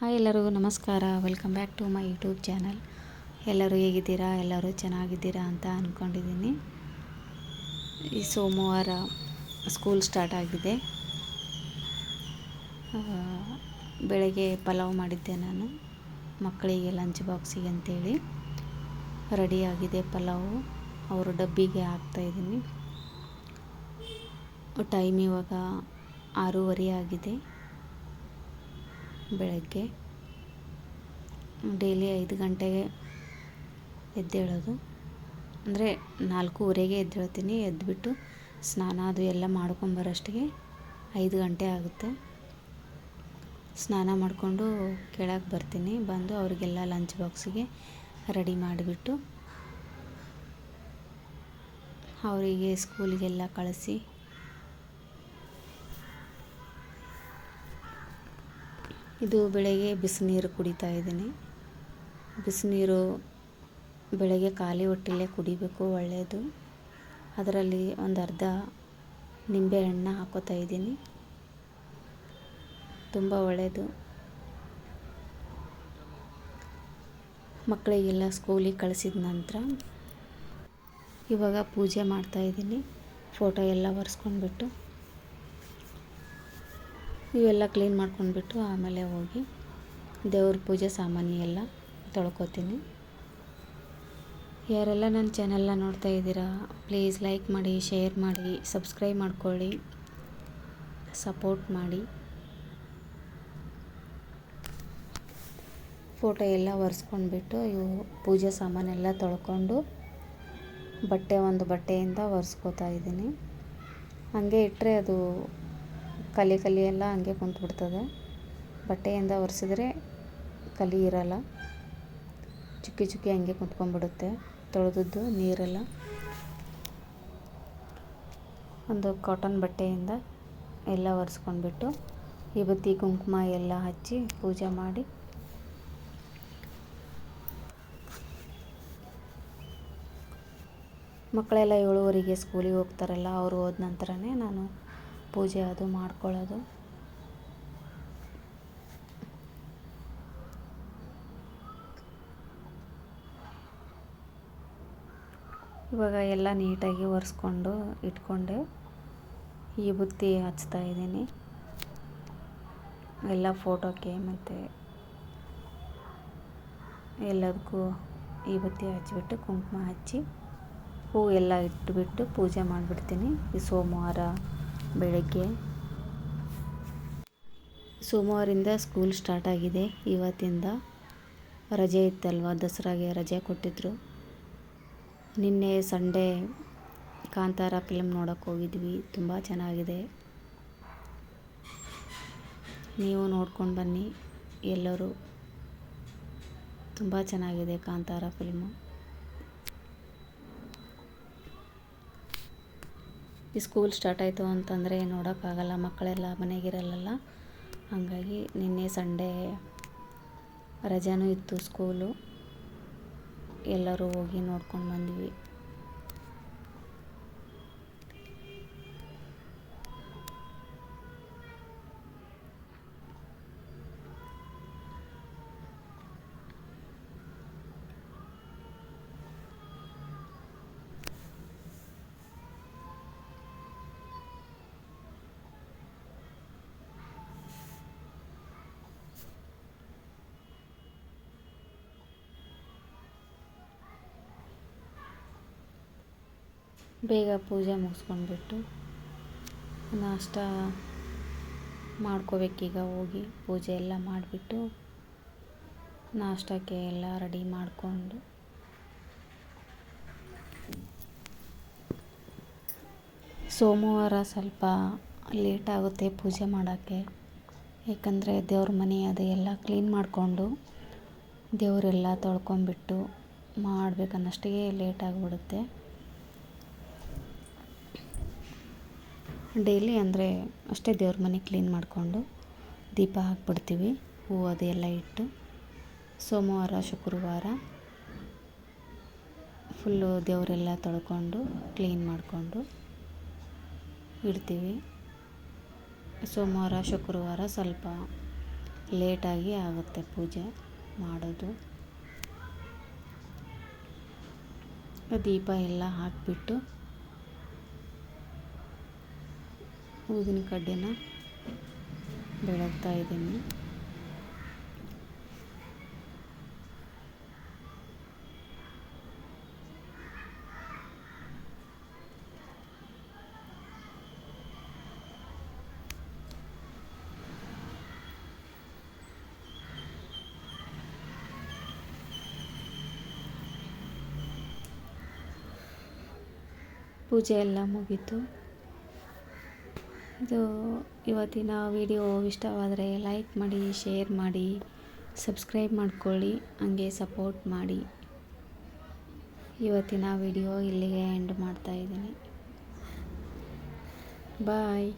Hi ಎಲ್ಲರಿಗೂ ನಮಸ್ಕಾರ. Welcome back to my YouTube channel ಎಲ್ಲರೂ ಹೇಗಿದ್ದೀರಾ? ಎಲ್ಲರೂ ಚೆನ್ನಾಗಿದ್ದೀರಾ ಅಂತ ಅಂದ್ಕೊಂಡಿದ್ದೀನಿ ಈ ಸೋಮವಾರ ಸ್ಕೂಲ್ ಸ್ಟಾರ್ಟ್ ಆಗಿದೆ. ಬೆಳಗ್ಗೆ ಪಲಾವ್ ಮಾಡಿದ್ದೆ ನಾನು. ಮಕ್ಕಳಿಗೆ ಲಂಚ್ ಬಾಕ್ಸಿಗೆ ಅಂತೇಳಿ. ರೆಡಿಯಾಗಿದೆ ಪಲಾವು. ಅವರು ಡಬ್ಬಿಗೆ ಹಾಕ್ತಾಯಿದ್ದೀನಿ ಟೈಮ್ ಇವಾಗ ಆರೂವರೆ ಆಗಿದೆ. ಬೆಳಗ್ಗೆ ಡೈಲಿ ಐದು ಗಂಟೆಗೆ ಎದ್ದೇಳೋದು. ಅಂದರೆ ನಾಲ್ಕೂವರೆಗೆ ಎದ್ದೇಳ್ತೀನಿ. ಎದ್ದುಬಿಟ್ಟು ಸ್ನಾನ ಅದು ಎಲ್ಲ ಮಾಡ್ಕೊಂಬರೋಷ್ಟಿಗೆ ಐದು ಗಂಟೆ ಆಗುತ್ತೆ. ಸ್ನಾನ ಮಾಡಿಕೊಂಡು ಕೆಳಗೆ ಬರ್ತೀನಿ. ಬಂದು ಅವರಿಗೆಲ್ಲ ಲಂಚ್ ಬಾಕ್ಸಿಗೆ ರೆಡಿ ಮಾಡಿಬಿಟ್ಟು ಅವರಿಗೆ ಸ್ಕೂಲಿಗೆಲ್ಲ ಕಳಿಸಿ ಇದು ಬೆಳಗ್ಗೆ ಬಿಸಿನೀರು ಕುಡಿತಾ ಇದ್ದೀನಿ. ಬಿಸಿನೀರು ಬೆಳಗ್ಗೆ ಖಾಲಿ ಹೊಟ್ಟೆಲೇ ಕುಡಿಬೇಕು ಒಳ್ಳೆಯದು ಅದರಲ್ಲಿ ಒಂದು ಅರ್ಧ ನಿಂಬೆ ಹಣ್ಣು ಹಾಕೋತಾ ಇದ್ದೀನಿ. ತುಂಬ ಒಳ್ಳೆಯದು ಮಕ್ಕಳಿಗೆಲ್ಲ ಸ್ಕೂಲಿಗೆ ಕಳಿಸಿದ ನಂತರ ಇವಾಗ ಪೂಜೆ ಮಾಡ್ತಾಯಿದ್ದೀನಿ ಫೋಟೋ ಎಲ್ಲ ಒರೆಸ್ಕೊಂಡ್ಬಿಟ್ಟು. ಇವೆಲ್ಲ ಕ್ಲೀನ್ ಮಾಡ್ಕೊಂಡ್ಬಿಟ್ಟು ಆಮೇಲೆ ಹೋಗಿ ದೇವ್ರ ಪೂಜೆ ಸಾಮಾನು ಎಲ್ಲ ತೊಳ್ಕೊತೀನಿ. ಯಾರೆಲ್ಲ ನನ್ನ ಚಾನೆಲ್ನ ನೋಡ್ತಾ ಇದ್ದೀರಾ ಪ್ಲೀಸ್ ಲೈಕ್ ಮಾಡಿ ಶೇರ್ ಮಾಡಿ ಸಬ್ಸ್ಕ್ರೈಬ್ ಮಾಡ್ಕೊಳ್ಳಿ ಸಪೋರ್ಟ್ ಮಾಡಿ. ಫೋಟೋ ಎಲ್ಲ ಒರೆಸ್ಕೊಂಡ್ಬಿಟ್ಟು ಇವು ಪೂಜೆ ಸಾಮಾನೆಲ್ಲ ತೊಳ್ಕೊಂಡು ಬಟ್ಟೆ ಒಂದು ಬಟ್ಟೆಯಿಂದ ಒರೆಸ್ಕೋತಾ ಇದ್ದೀನಿ. ಹಾಗೆ ಇಟ್ಟರೆ ಅದು ಕಲಿ ಕಲಿ ಎಲ್ಲ ಹಂಗೆ ಕುಂತ್ಬಿಡ್ತದೆ. ಬಟ್ಟೆಯಿಂದ ಒರೆಸಿದ್ರೆ ಕಲಿ ಇರಲ್ಲ. ಚುಕ್ಕಿ ಚುಕ್ಕಿ ಹಂಗೆ ಕುಂತ್ಕೊಂಡ್ಬಿಡುತ್ತೆ. ತೊಳೆದದ್ದು ನೀರೆಲ್ಲ. ಒಂದು ಕಾಟನ್ ಬಟ್ಟೆಯಿಂದ ಎಲ್ಲ ಒರೆಸ್ಕೊಂಡ್ಬಿಟ್ಟು ವಿಭೂತಿ ಕುಂಕುಮ ಎಲ್ಲ ಹಚ್ಚಿ ಪೂಜೆ ಮಾಡಿ. ಮಕ್ಕಳೆಲ್ಲ ಏಳುವರೆಗೆ ಸ್ಕೂಲಿಗೆ ಹೋಗ್ತಾರಲ್ಲ, ಅವರು ಹೋದ ನಂತರನೇ ನಾನು ಪೂಜೆ ಅದು ಮಾಡ್ಕೊಳ್ಳೋದು. ಇವಾಗ ಎಲ್ಲ ನೀಟಾಗಿ ಒರೆಸ್ಕೊಂಡು ಇಟ್ಕೊಂಡೆ ಈ ಬುತ್ತಿ ಹಚ್ತಾ ಇದ್ದೀನಿ. ಎಲ್ಲ ಫೋಟೋಕ್ಕೆ ಮತ್ತು ಎಲ್ಲದಕ್ಕೂ ಈ ಬುತ್ತಿ ಹಚ್ಬಿಟ್ಟು ಕುಂಕುಮ ಹಚ್ಚಿ ಹೂ ಎಲ್ಲ ಇಟ್ಬಿಟ್ಟು ಪೂಜೆ ಮಾಡಿಬಿಡ್ತೀನಿ. ಈ ಸೋಮವಾರ ಬೆಳಗ್ಗೆ. ಸೋಮವಾರಿಂದ ಸ್ಕೂಲ್ ಸ್ಟಾರ್ಟ್ ಆಗಿದೆ. ಇವತ್ತಿಂದ ರಜೆ ಇತ್ತಲ್ವ? ದಸರಾಗೆ ರಜೆ ಕೊಟ್ಟಿದ್ರು. ನಿನ್ನೆ ಸಂಡೇ ಕಾಂತಾರ ಫಿಲ್ಮ್ ನೋಡೋಕ್ಕೆ ಹೋಗಿದ್ವಿ. ತುಂಬ ಚೆನ್ನಾಗಿದೆ. ನೀವು ನೋಡ್ಕೊಂಡು ಬನ್ನಿ ಎಲ್ಲರೂ. ತುಂಬ ಚೆನ್ನಾಗಿದೆ ಕಾಂತಾರ ಫಿಲ್ಮು ಈ ಸ್ಕೂಲ್ ಸ್ಟಾರ್ಟ್ ಆಯಿತು ಅಂತಂದರೆ ನೋಡೋಕ್ಕಾಗಲ್ಲ, ಮಕ್ಕಳೆಲ್ಲ ಮನೆಗಿರಲ್ಲ ಹಾಗಾಗಿ ನಿನ್ನೆ ಸಂಡೇ ರಜಾನೂ ಇತ್ತು ಸ್ಕೂಲು. ಎಲ್ಲರೂ ಹೋಗಿ ನೋಡ್ಕೊಂಡು ಬಂದ್ವಿ. ಬೇಗ ಪೂಜೆ ಮುಗಿಸ್ಕೊಂಡ್ಬಿಟ್ಟು ನಾಷ್ಟ ಮಾಡ್ಕೋಬೇಕೀಗ ಹೋಗಿ ಪೂಜೆ ಎಲ್ಲ ಮಾಡಿಬಿಟ್ಟು ನಾಷ್ಟಕ್ಕೆ ಎಲ್ಲ ರೆಡಿ ಮಾಡಿಕೊಂಡು ಸೋಮವಾರ ಸ್ವಲ್ಪ ಲೇಟ್ ಆಗುತ್ತೆ ಪೂಜೆ ಮಾಡೋಕ್ಕೆ. ಏಕೆಂದರೆ ದೇವ್ರ ಮನೆ ಅದು ಎಲ್ಲ ಕ್ಲೀನ್ ಮಾಡಿಕೊಂಡು ದೇವರೆಲ್ಲ ತೊಳ್ಕೊಂಬಿಟ್ಟು ಮಾಡಬೇಕನ್ನಷ್ಟಿಗೆ ಲೇಟ್ ಆಗಿಬಿಡುತ್ತೆ. ಡೈಲಿ ಅಂದರೆ ಅಷ್ಟೇ ದೇವ್ರ ಮನೆ ಕ್ಲೀನ್ ಮಾಡಿಕೊಂಡು ದೀಪ ಹಾಕ್ಬಿಡ್ತೀವಿ ಹೂವು ಅದೆಲ್ಲ ಇಟ್ಟು ಸೋಮವಾರ, ಶುಕ್ರವಾರ ಫುಲ್ಲು ದೇವರೆಲ್ಲ ತೊಳ್ಕೊಂಡು ಕ್ಲೀನ್ ಮಾಡಿಕೊಂಡು ಇಡ್ತೀವಿ. ಸೋಮವಾರ, ಶುಕ್ರವಾರ ಸ್ವಲ್ಪ ಲೇಟಾಗಿ ಆಗುತ್ತೆ ಪೂಜೆ ಮಾಡೋದು. ದೀಪ ಎಲ್ಲ ಹಾಕಿಬಿಟ್ಟು ಊದಿನ ಕಡ್ಡಿನ ಬೆಳಗ್ತಾ ಇದ್ದೀನಿ. ಪೂಜೆ ಎಲ್ಲ ಮುಗೀತು. ಇದು ಇವತ್ತಿನ ವಿಡಿಯೋ ಇಷ್ಟವಾದರೆ ಲೈಕ್ ಮಾಡಿ, ಶೇರ್ ಮಾಡಿ, ಸಬ್ಸ್ಕ್ರೈಬ್ ಮಾಡ್ಕೊಳ್ಳಿ, ಹಂಗೆ ಸಪೋರ್ಟ್ ಮಾಡಿ. ಇವತ್ತಿನ ವಿಡಿಯೋ ಇಲ್ಲಿಗೆ ಎಂಡ್ ಮಾಡ್ತಾಯಿದ್ದೀನಿ ಬಾಯ್.